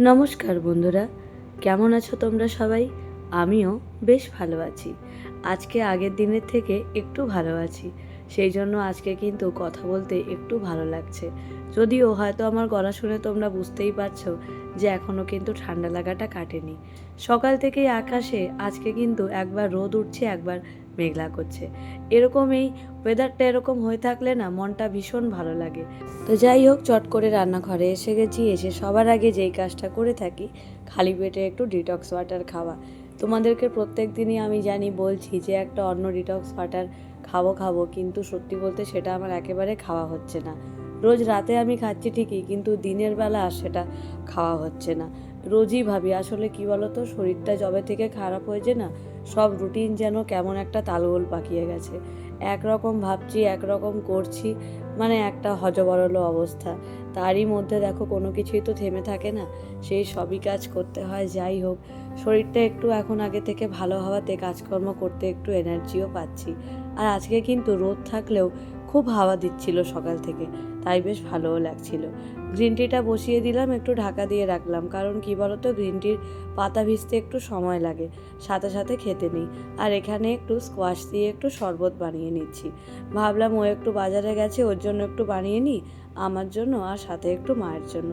নমস্কার বন্ধুরা, কেমন আছো তোমরা সবাই? আমিও বেশ ভালো আছি। আজকে আগের দিনের থেকে একটু ভালো আছি। সেই জন্য আজকে কিন্তু কথা বলতে একটু ভালো লাগছে। যদিও হয়তো আমার গলা শুনে তোমরা বুঝতেই পারছ যে এখনও কিন্তু ঠান্ডা লাগাটা কাটেনি। সকাল থেকেই আকাশে আজকে কিন্তু একবার রোদ উঠছে, একবার মেঘলা করছে। এরকম এই ওয়েদারটা এরকম হয়ে থাকলে না মনটা ভীষণ ভালো লাগে। তো যাই হোক, চট করে রান্নাঘরে এসে গেছি, এসে সবার আগে যেই কাজটা করে থাকি, খালি পেটে একটু ডিটক্স ওয়াটার খাওয়া। তোমাদেরকে প্রত্যেক দিনই আমি জানি বলছি যে, একটা অন্য ডিটক্স ওয়াটার খাব খাব, কিন্তু সত্যি বলতে সেটা আমার একেবারে খাওয়া হচ্ছে না। রোজ রাতে আমি খাচ্ছি ঠিকই, কিন্তু দিনের বেলা আর সেটা খাওয়া হচ্ছে না। রোজই ভাবি, আসলে কি বলতো, শরীরটা জবে থেকে খারাপ হয়েছে না সব রুটিন যেন কেমন একটা তালগোল পাকিয়ে গেছে। একরকম ভাবছি, একরকম করছি মানে একটা হজবরল অবস্থা। তারই মধ্যে দেখো কোনো কিছুই তো থেমে থাকে না। সেই সবই কাজ করতে হয়, যাই হোক। শরীরটা একটু এখন আগে থেকে ভালো হওয়াতে কাজকর্ম করতে একটু এনার্জিও পাচ্ছি। আর আজকে কিন্তু রোদ থাকলেও খুব হাওয়া দিচ্ছিল সকাল থেকে। তাই বেশ ভালোও লাগছিল। গ্রিন টিটা বসিয়ে দিলাম, একটু ঢাকা দিয়ে রাখলাম। কারণ কি বলতো গ্রিন টির পাতা ভিজতে একটু সময় লাগে, সাথে সাথে খেতে নেই। আর এখানে একটু স্কোয়াশ দিয়ে একটু শরবত বানিয়ে নিচ্ছি। ভাবলাম ও একটু বাজারে গেছে, ওর জন্য একটু বানিয়ে নিই, আমার জন্য আর সাথে একটু মায়ের জন্য।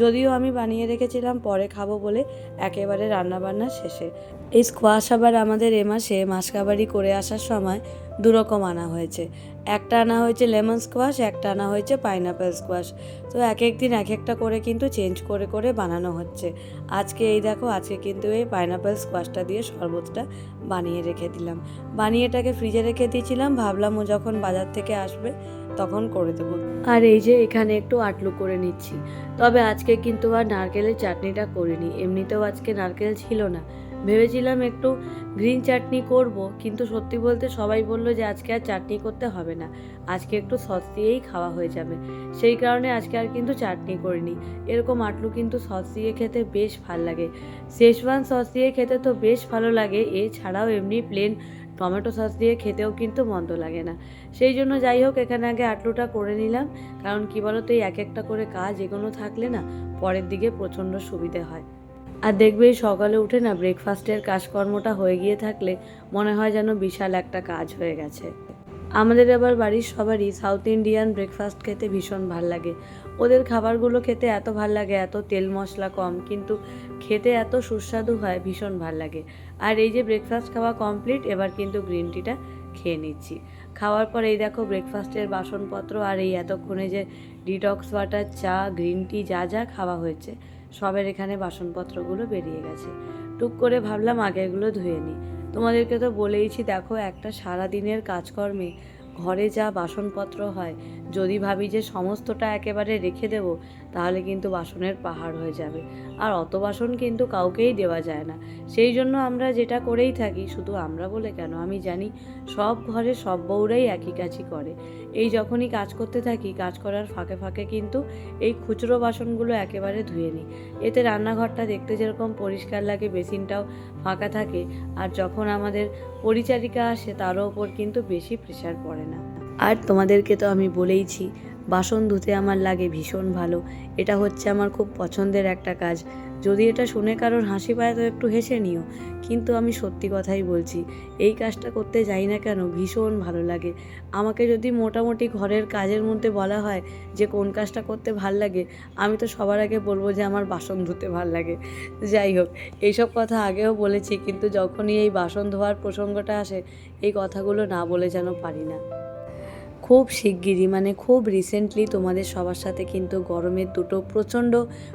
যদিও আমি বানিয়ে রেখেছিলাম, পরে খাব বলে একেবারে রান্নাবান্না শেষে। এই স্কোয়াশ আবার আমাদের এ মাসে মাসকাবারি করে আসার সময় দুরকম আনা হয়েছে। একটা আনা হয়েছে লেমন স্কোয়াশ, একটা আনা হয়েছে পাইনাপেল স্কোয়াশ। তো এক এক দিন এক একটা করে কিন্তু চেঞ্জ করে করে বানানো হচ্ছে। আজকে এই দেখো, আজকে কিন্তু এই পাইনাপেল স্কোয়াশটা দিয়ে শরবতটা বানিয়ে রেখে দিলাম। বানিয়ে এটাকে ফ্রিজে রেখে দিয়েছিলাম, ভাবলাম ও যখন বাজার থেকে আসবে তখন করে দেবো। আর এই যে এখানে একটু আটলু করে নিচ্ছি। তবে আজকে কিন্তু আর নারকেলের চাটনিটা করিনি। এমনিতেও আজকে নারকেল ছিল না। ভেবেছিলাম একটু গ্রিন চাটনি করব, কিন্তু সত্যি বলতে সবাই বলল যে আজকে আর চাটনি করতে হবে না। আজকে একটু সস দিয়েই খাওয়া হয়ে যাবে। সেই কারণে আজকে আর কিন্তু চাটনি করিনি। এরকম আটলু কিন্তু সস দিয়ে খেতে বেশ ভালো লাগে। শেষওয়ান সস দিয়ে খেতে তো বেশ ভালো লাগে, এছাড়াও এমনি প্লেন টমেটো সস দিয়ে খেতেও কিন্তু মন্দ লাগে না। সেই জন্য যাই হোক, এখানে আগে আটলুটা করে নিলাম। কারণ কি বলতো, এই এক একটা করে কাজ এগোনো থাকলে না, পরের দিকে প্রচণ্ড সুবিধে হয়। আর দেখবে সকালে উঠে না ব্রেকফাস্টের কাজকর্মটা হয়ে গিয়ে থাকলে মনে হয় যেন বিশাল একটা কাজ হয়ে গেছে। আমাদের আবার বাড়ির সবারই সাউথ ইন্ডিয়ান ব্রেকফাস্ট খেতে ভীষণ ভালো লাগে। ওদের খাবারগুলো খেতে এত ভালো লাগে, এত তেল মশলা কম, কিন্তু খেতে এত সুস্বাদু হয়, ভীষণ ভালো লাগে। আর এই যে ব্রেকফাস্ট খাওয়া কমপ্লিট এবার কিন্তু গ্রিন টিটা খেয়ে নিচ্ছি। খাওয়ার পর এই দেখো ব্রেকফাস্টের বাসনপত্র আর এই এতক্ষণে যে ডিটক্স ওয়াটার চা গ্রিন টি যা যা খাওয়া হয়েছে সবের এখানে বাসনপত্রগুলো বেরিয়ে গেছে। টুক করে ভাবলাম আগে এগুলো ধুয়ে নিই। তোমাদেরকে তো বলেইছি, দেখো একটা সারা দিনের কাজকর্মে ঘরে যা বাসনপত্র হয়, যদি ভাবি যে সমস্তটা একেবারে রেখে দেব তাহলে কিন্তু বাসনের পাহাড় হয়ে যাবে। আর অত বাসন কিন্তু কাউকেই দেওয়া যায় না। সেই জন্য আমরা যেটা করেই থাকি, শুধু আমরা বলে কেন? আমি জানি সব ঘরে সব বউরাই একই কাজই করে। এই যখনই কাজ করতে থাকি, কাজ করার ফাঁকে ফাঁকে কিন্তু এই খুচরো বাসনগুলো একেবারে ধুয়ে নিই। এতে রান্নাঘরটা দেখতে যেরকম পরিষ্কার লাগে, বেসিনটাও ফাঁকা থাকে, আর যখন আমাদের পরিচারিকা আসে, তারও ওপর কিন্তু বেশি প্রেশার পড়ে না। আর তোমাদেরকে তো আমি বলেইছি বাসন ধুতে আমার লাগে ভীষণ ভালো। এটা হচ্ছে আমার খুব পছন্দের একটা কাজ। যদি এটা শুনে কারোর হাসি পায় তো একটু হেসে নিও। কিন্তু আমি সত্যি কথাই বলছি, এই কাজটা করতে যাই না কেন ভীষণ ভালো লাগে। আমাকে যদি মোটামুটি ঘরের কাজের মধ্যে বলা হয় যে, কোন কাজটা করতে ভালো লাগে, আমি তো সবার আগে বলব যে, আমার বাসন ধুতে ভালো লাগে। যাই হোক, এইসব কথা আগেও বলেছি, কিন্তু যখনই এই বাসন ধোয়ার প্রসঙ্গটা আসে, এই কথাগুলো না বলে যেন পারি না। খুব শিগগিরই মানে খুব রিসেন্টলি তোমাদের সবার সাথে কিন্তু গরমের দুটো প্রচণ্ড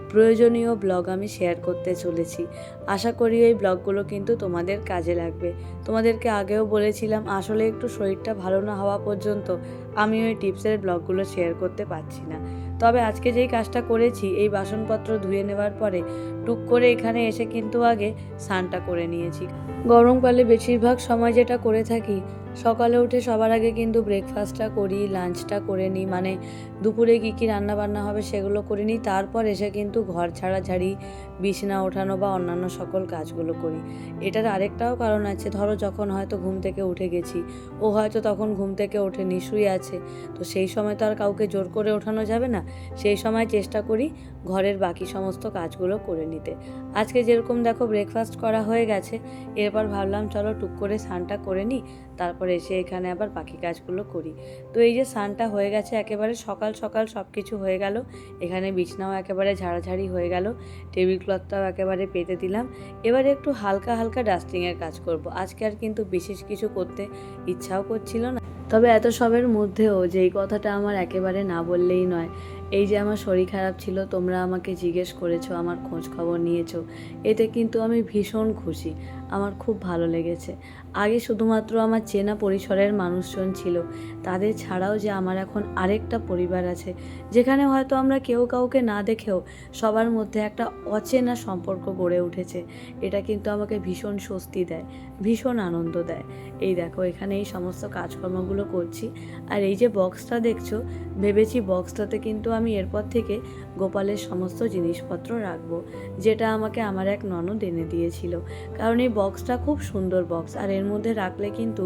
প্রয়োজনীয় ব্লগ আমি শেয়ার করতে চলেছি। আশা করি এই ব্লগগুলো কিন্তু তোমাদের কাজে লাগবে। তোমাদেরকে আগেও বলেছিলাম, আসলে একটু শরীরটা ভালো না হওয়া পর্যন্ত আমি ওই টিপসের ব্লগগুলো শেয়ার করতে পারছি না। তবে আজকে যেই কাজটা করেছি, এই বাসনপত্র ধুয়ে নেওয়ার পরে টুক করে এখানে এসে কিন্তু আগে স্নানটা করে নিয়েছি। গরমকালে বেশিরভাগ সময় যেটা করে থাকি সকালে উঠে সবার আগে কিন্তু ব্রেকফাস্টটা করি লাঞ্চটা করে নিই মানে দুপুরে কী কী রান্না বান্না হবে সেগুলো করে নিই। তারপর এসে কিন্তু ঘর ছাড়াছাড়ি, বিছনা ওঠানো বা অন্যান্য সকল কাজগুলো করি। এটার আরেকটাও কারণ আছে, ধরো যখন হয়তো ঘুম থেকে উঠে গেছি, ও হয়তো তখন ঘুম থেকে ওঠে শুয়ে আছে, তো সেই সময় তো আর কাউকে জোর করে ওঠানো যাবে না। সেই সময় চেষ্টা করি ঘরের বাকি সমস্ত কাজগুলো করে নিতে। আজকে যেরকম দেখো ব্রেকফাস্ট করা হয়ে গেছে, এরপর ভাবলাম চলো টুক করে স্নানটা করে নিই। তারপর এসে এখানে আবার পাখি কাজগুলো করি। তো এই যে সানটা হয়ে গেছে একেবারে সকাল সকাল সব কিছু হয়ে গেল। এখানে বিছনাও একেবারে ঝাড়াঝাড়ি হয়ে গেল। টেবিল ক্লথটাও একেবারে পেতে দিলাম। এবারে একটু হালকা হালকা ডাস্টিংয়ের কাজ করব। আজকে আর কিন্তু বিশেষ কিছু করতে ইচ্ছাও করছিল না। তবে এত সবের মধ্যেও যেই কথাটা আমার একেবারে না বললেই নয়। এই যে আমার শরীর খারাপ ছিল, তোমরা আমাকে জিজ্ঞেস করেছ, আমার খোঁজ খবর নিয়েছো। এতে কিন্তু আমি ভীষণ খুশি। আমার খুব ভালো লেগেছে। আগে শুধুমাত্র আমার চেনা পরিসরের মানুষজন ছিল। তাদের ছাড়াও যে আমার এখন আরেকটা পরিবার আছে, যেখানে হয়তো আমরা কেউ কাউকে না দেখেও সবার মধ্যে একটা অচেনা সম্পর্ক গড়ে উঠেছে। এটা কিন্তু আমাকে ভীষণ স্বস্তি দেয়, ভীষণ আনন্দ দেয়। এই দেখো, এখানে এই সমস্ত কাজকর্মগুলো করছি। আর এই যে বক্সটা দেখছ, ভেবেছি বক্সটাতে কিন্তু আমি এরপর থেকে গোপালের সমস্ত জিনিসপত্র রাখব, যেটা আমাকে আমার এক ননদ এনে দিয়েছিল। কারণ এই বক্সটা খুব সুন্দর বক্স আর এর মধ্যে রাখলে কিন্তু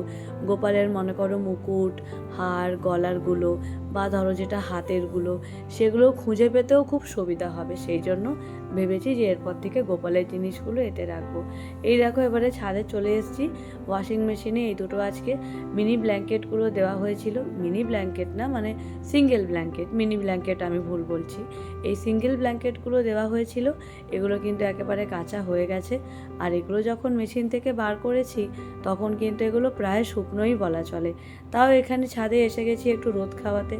গোপালের মনে করো মুকুট, হার গলারগুলো বা ধরো যেটা হাতেরগুলো সেগুলো খুঁজে পেতেও খুব সুবিধা হবে। সেই জন্য ভেবেছি যে এরপর থেকে গোপালের জিনিসগুলো এতে রাখব। এই দেখো এবারে ছাদে চলে এসেছি। ওয়াশিং মেশিনে এই দুটো আজকে মিনি ব্ল্যাঙ্কেটগুলো দেওয়া হয়েছিল। মিনি ব্ল্যাঙ্কেট না মানে সিঙ্গেল ব্ল্যাঙ্কেট মিনি ব্ল্যাঙ্কেট আমি ভুল বলছি। এই সিঙ্গেল ব্ল্যাঙ্কেটগুলো দেওয়া হয়েছিল, এগুলো কিন্তু একেবারে কাঁচা হয়ে গেছে। আর এগুলো যখন মেশিন থেকে বার করেছি, তখন কিন্তু এগুলো প্রায় শুকনোই বলা চলে। তাও এখানে ছাদে এসে গেছি একটু রোদ খাওয়াতে।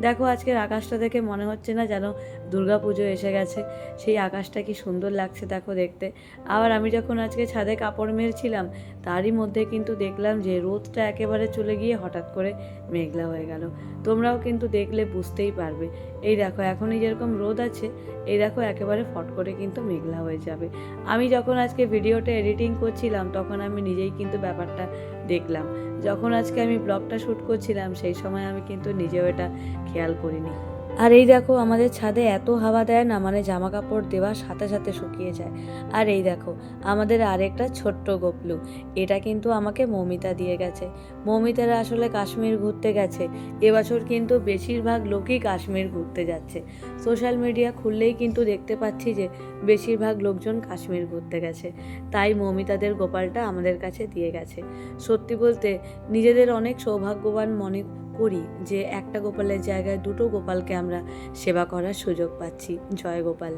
দেখো, আজকের আকাশটা দেখে মনে হচ্ছে না যেন দুর্গা পুজো এসে গেছে। সেই আকাশটা কি সুন্দর লাগছে, দেখো দেখতে। আবার আমি যখন আজকে ছাদে কাপড় মেলছিলাম, তারই মধ্যে কিন্তু দেখলাম যে রোদটা একেবারে চলে গিয়ে হঠাৎ করে মেঘলা হয়ে গেল। তোমরাও কিন্তু দেখলে বুঝতেই পারবে। এই দেখো, এখনই যেরকম রোদ আছে, এই দেখো একেবারে ফট করে কিন্তু মেঘলা হয়ে যাবে। আমি যখন আজকে ভিডিওটা এডিটিং করছিলাম, তখন আমি নিজেই কিন্তু ব্যাপারটা দেখলাম। যখন আজকে আমি ব্লগটা শ্যুট করছিলাম, সেই সময় আমি কিন্তু নিজেও এটা খেয়াল করিনি। আর এই দেখো, আমাদের ছাদে এত হাওয়া দেয় না মানে জামা কাপড় দেওয়ার সাথে সাথে শুকিয়ে যায়। আর এই দেখো, আমাদের আরেকটা ছোট্ট গোপলু, এটা কিন্তু আমাকে মমিতা দিয়ে গেছে। মমিতারা আসলে কাশ্মীর ঘুরতে গেছে। এবছর কিন্তু বেশিরভাগ লোকই কাশ্মীর ঘুরতে যাচ্ছে। সোশ্যাল মিডিয়া খুললেই কিন্তু দেখতে পাচ্ছি যে, বেশিরভাগ লোকজন কাশ্মীর ঘুরতে গেছে। তাই মমিতাদের গোপালটা আমাদের কাছে দিয়ে গেছে। সত্যি বলতে, নিজেদের অনেক সৌভাগ্যবান মনে করি যে একটা গোপালের জায়গায় দুটো গোপালকে আমরা সেবা করার সুযোগ পাচ্ছি। জয় গোপাল।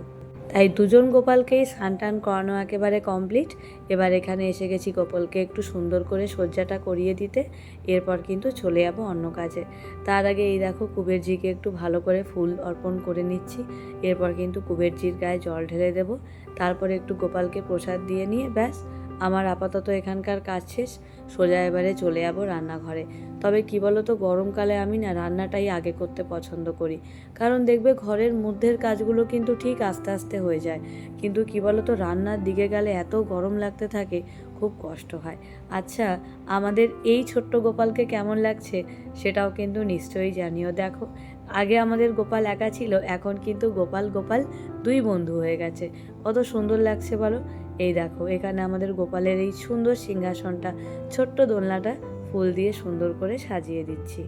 তাই দুজন গোপালকেই স্নান টান করানো একেবারে কমপ্লিট এবার এখানে এসে গেছি গোপালকে একটু সুন্দর করে সজ্জাটা করিয়ে দিতে। এরপর কিন্তু চলে যাব অন্য কাজে। তার আগে এই দেখো কুবেরজিকে একটু ভালো করে ফুল অর্পণ করে নিচ্ছি। এরপর কিন্তু কুবেরজির গায়ে জল ঢেলে দেবো। তারপরে একটু গোপালকে প্রসাদ দিয়ে নিয়ে ব্যাস। আমার আপাতত এখানকার কাজ শেষ, সোজা এবারে চলে যাব রান্নাঘরে। তবে কি বলো তো গরমকালে আমি না রান্নাটাই আগে করতে পছন্দ করি। কারণ দেখবে ঘরের মধ্যের কাজগুলো কিন্তু ঠিক আস্তে আস্তে হয়ে যায়। কিন্তু কি বলো তো রান্নার দিকে গেলে এত গরম লাগতে থাকে, খুব কষ্ট হয়। আচ্ছা আমাদের এই ছোট্ট গোপালকে কেমন লাগছে, সেটাও কিন্তু নিশ্চয়ই জানিও। দেখো, আগে আমাদের গোপাল একা ছিল, এখন কিন্তু গোপাল গোপাল দুই বন্ধু হয়ে গেছে। কত সুন্দর লাগছে বলো। এই দেখো, এখানে আমাদের গোপালের এই সুন্দর সিংহাসনটা, ছোট্ট দোলনাটা ফুল দিয়ে সুন্দর করে সাজিয়ে দিচ্ছি।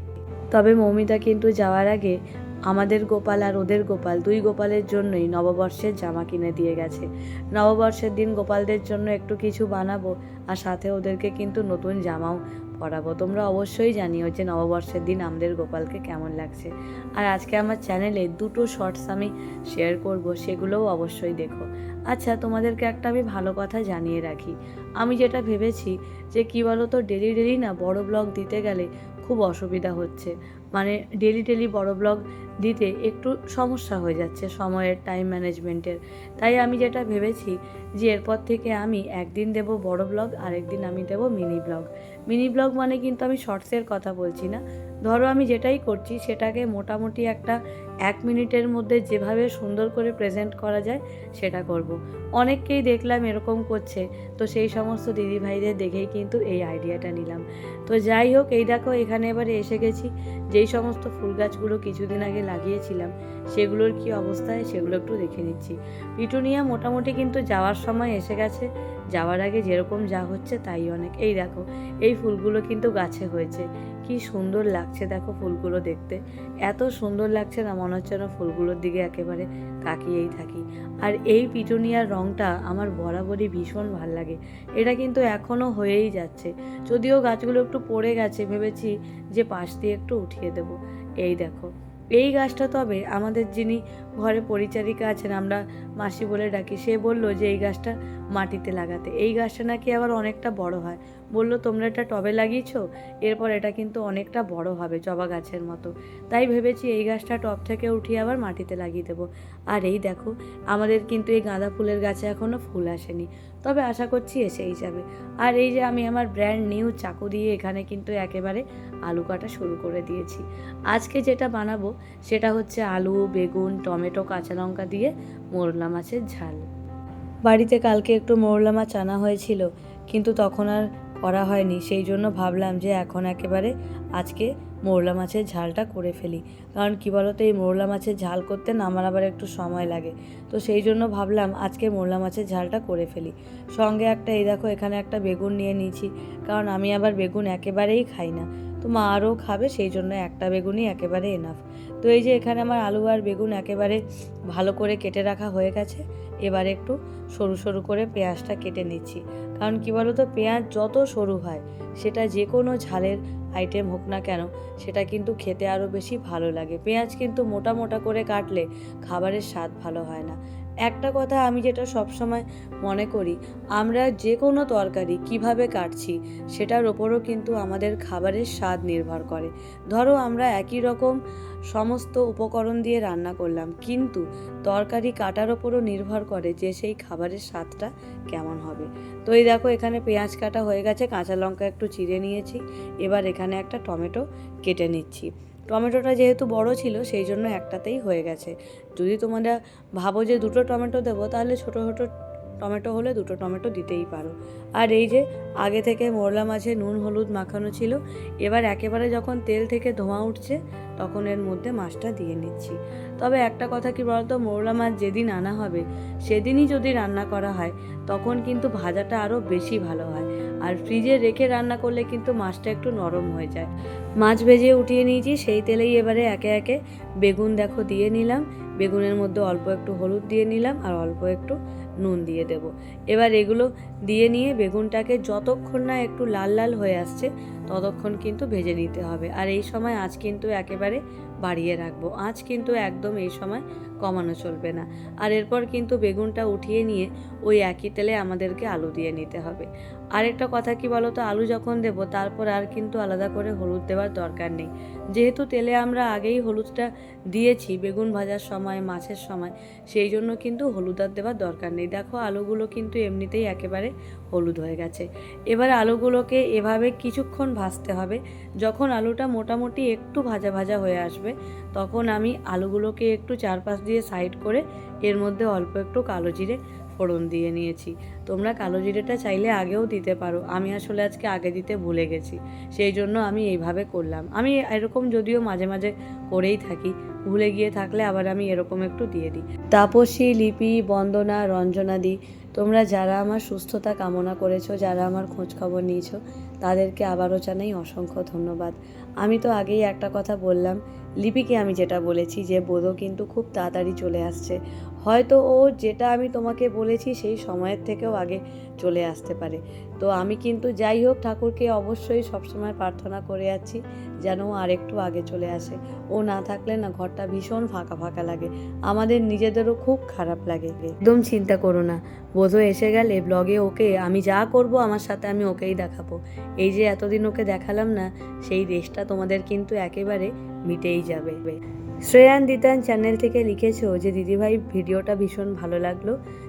তবে মৌমিতা কিন্তু যাওয়ার আগে আমাদের গোপাল আর ওদের গোপাল, দুই গোপালের জন্যই নববর্ষের জামা কিনে দিয়ে গেছে। নববর্ষের দিন গোপালদের জন্য একটু কিছু বানাবো আর সাথে ওদেরকে কিন্তু নতুন জামাও পরাবো তোমরা অবশ্যই জানিও যে নববর্ষের দিন আমাদের গোপালকে কেমন লাগছে। আর আজকে আমার চ্যানেলে দুটো শর্টস আমি শেয়ার করব, সেগুলোও অবশ্যই দেখো। আচ্ছা তোমাদেরকে একটা আমি ভালো কথা জানিয়ে রাখি। আমি যেটা ভেবেছি যে কী বলো তো ডেলি ডেলি না বড় ব্লগ দিতে গেলে খুব অসুবিধা হচ্ছে। মানে ডেলি ডেলি বড় ব্লগ দিতে একটু সমস্যা হয়ে যাচ্ছে সময়ের টাইম ম্যানেজমেন্টের তাই আমি যেটা ভেবেছি যে এরপর থেকে আমি একদিন দেব বড় ব্লগ আর একদিন আমি দেব মিনি ব্লগ। মিনি ব্লগ মানে কিন্তু আমি শর্টসের কথা বলছি না। ধরো আমি যেটাই করছি, সেটাকে মোটামুটি একটা এক মিনিটের মধ্যে যেভাবে সুন্দর করে প্রেজেন্ট করা যায়, সেটা করব। অনেককেই দেখলাম এরকম করছে, তো সেই সমস্ত দিদিভাইদের দেখেই কিন্তু এই আইডিয়াটা নিলাম। তো যাই হোক, এই দেখো এখানে এবারে এসে গেছি। যেই সমস্ত ফুল গাছগুলো কিছুদিন আগে লাগিয়েছিলাম, সেগুলোর কি অবস্থায় সেগুলো একটু দেখে নিচ্ছি। পিটুনিয়া মোটামুটি কিন্তু যাওয়ার সময় এসে গেছে, যাওয়ার আগে যেরকম যা হচ্ছে তাই অনেক। এই দেখো, এই ফুলগুলো কিন্তু গাছে হয়েছে। কি সুন্দর লাগছে দেখো ফুলগুলো দেখতে। এত সুন্দর লাগছে না, মনে হচ্ছে না ফুলগুলোর দিকে একেবারে তাকিয়েই থাকি। আর এই পিটুনিয়ার রঙটা আমার বরাবরই ভীষণ ভালো লাগে। এটা কিন্তু এখনও হয়েই যাচ্ছে। যদিও গাছগুলো একটু পড়ে গেছে, ভেবেছি যে পাশ দিয়ে একটু উঠিয়ে দেবো। এই দেখো। এই গাছটা তবে আমাদের যিনি ঘরে পরিচারিকা আছেন, আমরা মাসি বলে ডাকি, সে বলল যে এই গাছটা মাটিতে লাগাতে। এই গাছটা নাকি আবার অনেকটা বড় হয়। বলল, তোমরা এটা টবে লাগিয়েছ? এরপর এটা কিন্তু অনেকটা বড় হবে জবা গাছের মতো। তাই ভেবেছি এই গাছটা টব থেকে উঠিয়ে আবার মাটিতে লাগিয়ে দেবো। আর এই দেখো, আমাদের কিন্তু এই গাঁদা ফুলের গাছে এখনও ফুল আসেনি। তবে আশা করছি এসেই যাবে। আর এই যে আমি আমার ব্র্যান্ড নিউ চাকু দিয়ে এখানে কিন্তু একেবারে আলু কাটা শুরু করে দিয়েছি। আজকে যেটা বানাবো সেটা হচ্ছে আলু, বেগুন, টমেটো, কাঁচা লঙ্কা দিয়ে মোরলা মাছের ঝাল। বাড়িতে কালকে একটু মোরলা মাছ আনা হয়েছিল, কিন্তু তখন আর করা হয়নি। সেই জন্য ভাবলাম যে এখন একেবারে আজকে মোরলা মাছের ঝালটা করে ফেলি। কারণ কী বলতো, এই মোরলা মাছের ঝাল করতে না আমার আবার একটু সময় লাগে। তো সেই জন্য ভাবলাম আজকে মোরলা মাছের ঝালটা করে ফেলি। সঙ্গে একটা, এই দেখো, এখানে একটা বেগুন নিয়ে নিয়েছি। কারণ আমি আবার বেগুন একেবারেই খাই না। তো মা আরও খাবে, সেই জন্য একটা বেগুনই একেবারে এনাফ তো এই যে এখানে আমার আলু আর বেগুন একেবারে ভালো করে কেটে রাখা হয়ে গেছে। এবারে একটু সরু সরু করে পেঁয়াজটা কেটে নিচ্ছি। কারণ কী বলো তো পেঁয়াজ যত সরু হয়, সেটা যে কোনো ঝালের আইটেম হোক না কেন, সেটা কিন্তু খেতে আরও বেশি ভালো লাগে। পেঁয়াজ কিন্তু মোটা মোটা করে কাটলে খাবারের স্বাদ ভালো হয় না। একটা কথা আমি যেটা সবসময় মনে করি, আমরা যে কোনো তরকারি কীভাবে কাটছি, সেটার ওপরও কিন্তু আমাদের খাবারের স্বাদ নির্ভর করে। ধরো আমরা একই রকম সমস্ত উপকরণ দিয়ে রান্না করলাম, কিন্তু তরকারি কাটার ওপরও নির্ভর করে যে সেই খাবারের স্বাদটা কেমন হবে। তো এই দেখো, এখানে পেঁয়াজ কাটা হয়ে গেছে, কাঁচা লঙ্কা একটু চিড়ে নিয়েছি, এবার এখানে একটা টমেটো কেটে নিচ্ছি। টমেটোটা যেহেতু বড় ছিল, সেই জন্য একটাতেই হয়ে গেছে। যদি তোমরা ভাবো যে দুটো টমেটো দেবো, তাহলে ছোটো ছোটো টমেটো হলে দুটো টমেটো দিতেই পারো। আর এই যে আগে থেকে মোরলা মাছে নুন, হলুদ মাখানো ছিল, এবার একেবারে যখন তেল থেকে ধোঁয়া উঠছে, তখন এর মধ্যে মাছটা দিয়ে নিচ্ছি। তবে একটা কথা কি বলতো, মোরলা মাছ যেদিন আনা হবে, সেদিনই যদি রান্না করা হয়, তখন কিন্তু ভাজাটা আরও বেশি ভালো হয়। আর ফ্রিজে রেখে রান্না করলে কিন্তু মাছটা একটু নরম হয়ে যায়। মাছ ভেজে উঠিয়ে নিয়েছি, সেই তেলেই এবারে একে একে বেগুন দেখো দিয়ে নিলাম। বেগুনের মধ্যে অল্প একটু হলুদ দিয়ে নিলাম, আর অল্প একটু নুন দিয়ে দেব। এবার এগুলো দিয়ে নিয়ে বেগুনটাকে যতক্ষণ না একটু লাল লাল হয়ে আসছে, ততক্ষণ কিন্তু ভেজে নিতে হবে। আর এই সময় আজ কিন্তু একেবারে বাড়িয়ে রাখব। আঁচ কিন্তু একদম এই সময় কমানো চলবে না। আর এরপর কিন্তু বেগুনটা উঠিয়ে নিয়ে ওই একই তেলে আমাদেরকে আলু দিয়ে নিতে হবে। আরেকটা কথা কি বলো তো আলু যখন দেবো, তারপর আর কিন্তু আলাদা করে হলুদ দেওয়ার দরকার নেই। যেহেতু তেলে আমরা আগেই হলুদটা দিয়েছি, বেগুন ভাজার সময়, মাছের সময়, সেই জন্য কিন্তু হলুদ আর দেওয়ার দরকার নেই। দেখো, আলুগুলো কিন্তু এমনিতেই একেবারে হলুদ হয়ে গেছে। এবার আলুগুলোকে এভাবে কিছুক্ষণ ভাজতে হবে। যখন আলুটা মোটামুটি একটু ভাজা ভাজা হয়ে আসবে, তখন আমি আলুগুলোকে একটু চারপাশ দিয়ে সাইড করে এর মধ্যে অল্প একটু কালো জিরে ফোড়ন দিয়ে নিয়েছি। তোমরা কালো জিরেটা চাইলে আগেও দিতে পারো। আমি আসলে আজকে আগে দিতে ভুলে গেছি। সেই জন্য আমি এইভাবে করলাম। আমি এরকম যদিও মাঝে মাঝে করেই থাকি। ভুলে গিয়ে থাকলে আবার আমি এরকম একটু দিয়ে দিই। তাপসী, লিপি, বন্দনা রঞ্জনা দি তোমরা যারা আমার সুস্থতা কামনা করেছ যারা আমার খোঁজ খবর নিয়েছো তাদেরকে আবারও জানাই অসংখ্য ধন্যবাদ। আমি তো আগেই একটা কথা বললাম, লিপিকে আমি যেটা বলেছি যে বোধও কিন্তু খুব তাড়াতাড়ি চলে আসছে। হয়তো ও যেটা আমি তোমাকে বলেছি সেই সময়ের থেকেও আগে চলে আসতে পারে। তো আমি কিন্তু যাই হোক, ঠাকুরকে অবশ্যই সবসময় প্রার্থনা করে যাচ্ছি যেন ও আরেকটু আগে চলে আসে। ও না থাকলে না ঘরটা ভীষণ ফাঁকা ফাঁকা লাগে। আমাদের নিজেদেরও খুব খারাপ লাগে। একদম চিন্তা করো না। বোধহয় এসে গেলে ব্লগে ওকে আমি যা করব, আমার সাথে আমি ওকেই দেখাবো। এই যে এতদিন ওকে দেখালাম না, সেই রেসটা তোমাদের কিন্তু একেবারে মিটেই যাবে। শ্রেয়ান দিতান চ্যানেল থেকে লিখেছো যে, দিদিভাই, ভিডিওটা ভীষণ ভালো লাগল।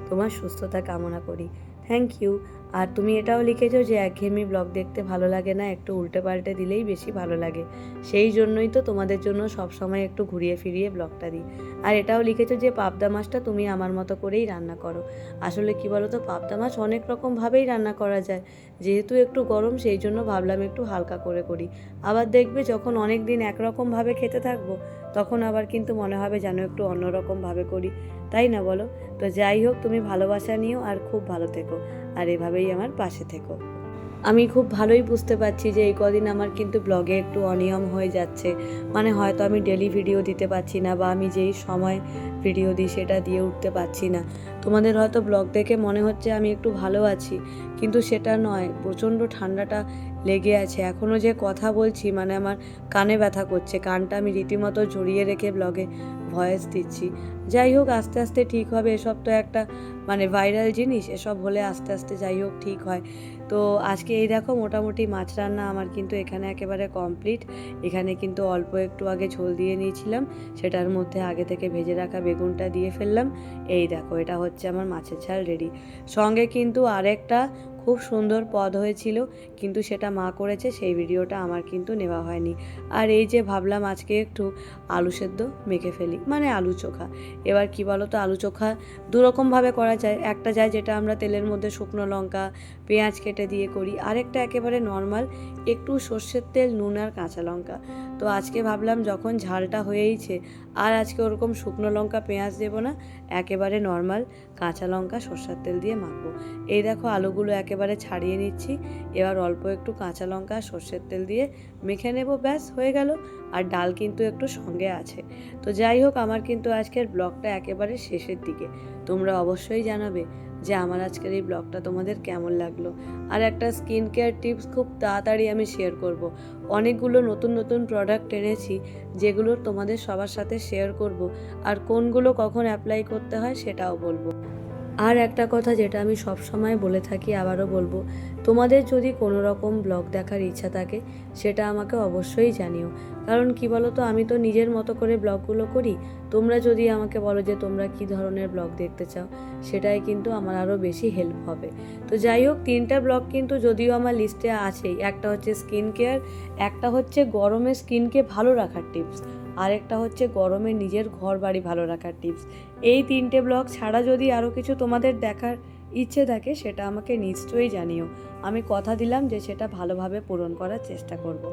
তোমার সুস্থতা কামনা করি। থ্যাংক ইউ আর তুমি এটাও লিখেছো যে একঘেয়েমি ব্লগ দেখতে ভালো লাগে না, একটু উল্টে পাল্টে দিলেই বেশি ভালো লাগে। সেই জন্যই তো তোমাদের জন্য সব সময় একটু ঘুরিয়ে ফিরিয়ে ব্লগটা দিই। আর এটাও লিখেছো যে পাবদা মাছটা তুমি আমার মতো করেই রান্না করো। আসলে কি বলো তো পাবদা মাছ অনেক রকমভাবেই রান্না করা যায়। যেহেতু একটু গরম, সেই জন্য ভাবলাম একটু হালকা করে করি। আবার দেখবে যখন অনেক দিন একরকমভাবে খেতে থাকব, তখন আবার কিন্তু মনে হবে যেন একটু অন্যরকমভাবে করি। তাই না বলো? তো যাই হোক, তুমি ভালোবাসা নিও আর খুব ভালো থেকো। আর এভাবেই আমার পাশে থেকো। আমি খুব ভালোই বুঝতে পারছি যে এই কদিন আমার কিন্তু ব্লগে একটু অনিয়ম হয়ে যাচ্ছে। মানে হয়তো আমি ডেলি ভিডিও দিতে পারছি না বা আমি যেই সময় ভিডিও দিই সেটা দিয়ে উঠতে পারছি না। তোমাদের হয়তো ব্লগ দেখে মনে হচ্ছে আমি একটু ভালো আছি, কিন্তু সেটা নয়, প্রচণ্ড ঠান্ডাটা লেগে আছে। এখনও যে কথা বলছি মানে আমার কানে ব্যথা করছে। কানটা আমি রীতিমতো জড়িয়ে রেখে ব্লগে ভয়েস দিচ্ছি। যাই হোক, আস্তে আস্তে ঠিক হবে। এসব তো একটা মানে ভাইরাল জিনিস, এসব হলে আস্তে আস্তে যাই হোক, ঠিক হয়। তো আজকে এই দেখো, মোটামুটি মাছ রান্না আমার কিন্তু এখানে একেবারে কমপ্লিট এখানে কিন্তু অল্প একটু আগে ঝোল দিয়ে নিয়েছিলাম। সেটার মধ্যে আগে থেকে ভেজে রাখা বেগুনটা দিয়ে ফেললাম। এই দেখো, এটা হচ্ছে আমার মাছের ঝাল রেডি সঙ্গে কিন্তু আরেকটা খুব সুন্দর পদ হয়েছিল, কিন্তু সেটা মা করেছে, সেই ভিডিওটা আমার কিন্তু নেওয়া হয়নি। আর এই যে ভাবলাম আজকে একটু আলু সেদ্ধ মেখে ফেলি মানে আলু চোখা। এবার কি বলো তো আলু চোখা দুরকমভাবে করা যায়। একটা যায় যেটা আমরা তেলের মধ্যে শুকনো লঙ্কা, পেঁয়াজ কেটে দিয়ে করি। আরেকটা একেবারে নর্মাল, একটু সর্ষের তেল, নুন আর কাঁচা লঙ্কা। তো আজকে ভাবলাম যখন ঝালটা হয়েইছে, আর আজকে ওরকম শুকনো লঙ্কা, পেঁয়াজ দেবো না, একেবারে নর্মাল কাঁচা লঙ্কা, সর্ষের তেল দিয়ে মাখবো। এই দেখো আলুগুলো একেবারে ছাড়িয়ে নিচ্ছি। এবার অল্প একটু কাঁচা লঙ্কা সর্ষের তেল দিয়ে মেখে নেব, ব্যাস হয়ে গেল। আর ডাল কিন্তু একটু সঙ্গে আছে। তো যাই হোক, আমার কিন্তু আজকের ব্লগটা একেবারে শেষের দিকে। তোমরা অবশ্যই জানাবে যে আমার আজকের এই ব্লগটা তোমাদের কেমন লাগল। আর একটা স্কিন কেয়ার টিপস খুব তাড়াতাড়ি আমি শেয়ার করব। অনেকগুলো নতুন নতুন প্রোডাক্ট এনেছি, যেগুলো তোমাদের সবার সাথে শেয়ার করব। আর কোনগুলো কখন অ্যাপ্লাই করতে হয় সেটাও বলব। আর একটা কথা যেটা আমি সব সময় বলে থাকি, আবারও বলব, তোমাদের যদি কোনো রকম ব্লগ দেখার ইচ্ছা থাকে, সেটা আমাকে অবশ্যই জানিও। কারণ কি বলো তো আমি তো নিজের মতো করে ব্লগগুলো করি, তোমরা যদি আমাকে বলো যে তোমরা কি ধরনের ব্লগ দেখতে চাও, সেটাই কিন্তু আমার আরও বেশি হেল্প হবে। তো যাই হোক, তিনটা ব্লগ কিন্তু যদিও আমার লিস্টে আছেই, একটা হচ্ছে স্কিন কেয়ার একটা হচ্ছে গরমে স্কিনকে ভালো রাখার টিপস আরেকটা হচ্ছে গরমে নিজের ঘর বাড়ি ভালো রাখার টিপস এই তিনটে ব্লগ ছাড়া যদি আরও কিছু তোমাদের দেখার ইচ্ছে থাকে সেটা আমাকে নিশ্চয়ই জানিও। আমি কথা দিলাম যে সেটা ভালোভাবে পূরণ করার চেষ্টা করব।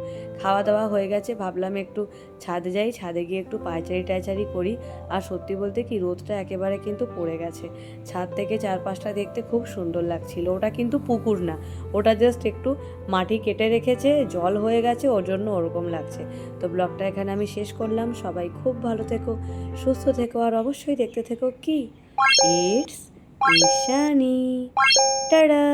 খাওয়া দাওয়া হয়ে গেছে, ভাবলাম একটু ছাদে যাই, ছাদে গিয়ে একটু পায়চারি টাইচারি করি। আর সত্যি বলতে কি, রোদটা একেবারে কিন্তু পড়ে গেছে। ছাদ থেকে চারপাশটা দেখতে খুব সুন্দর লাগছিল। ওটা কিন্তু পুকুর না। ওটা জাস্ট একটু মাটি কেটে রেখেছে, জল হয়ে গেছে, ওর জন্য ওরকম লাগছে। তো ব্লগটা এখানে আমি শেষ করলাম। সবাই খুব ভালো থেকো, সুস্থ থেকো, আর অবশ্যই দেখতে থেকো কি? ইটস ঈশানি। টাটা।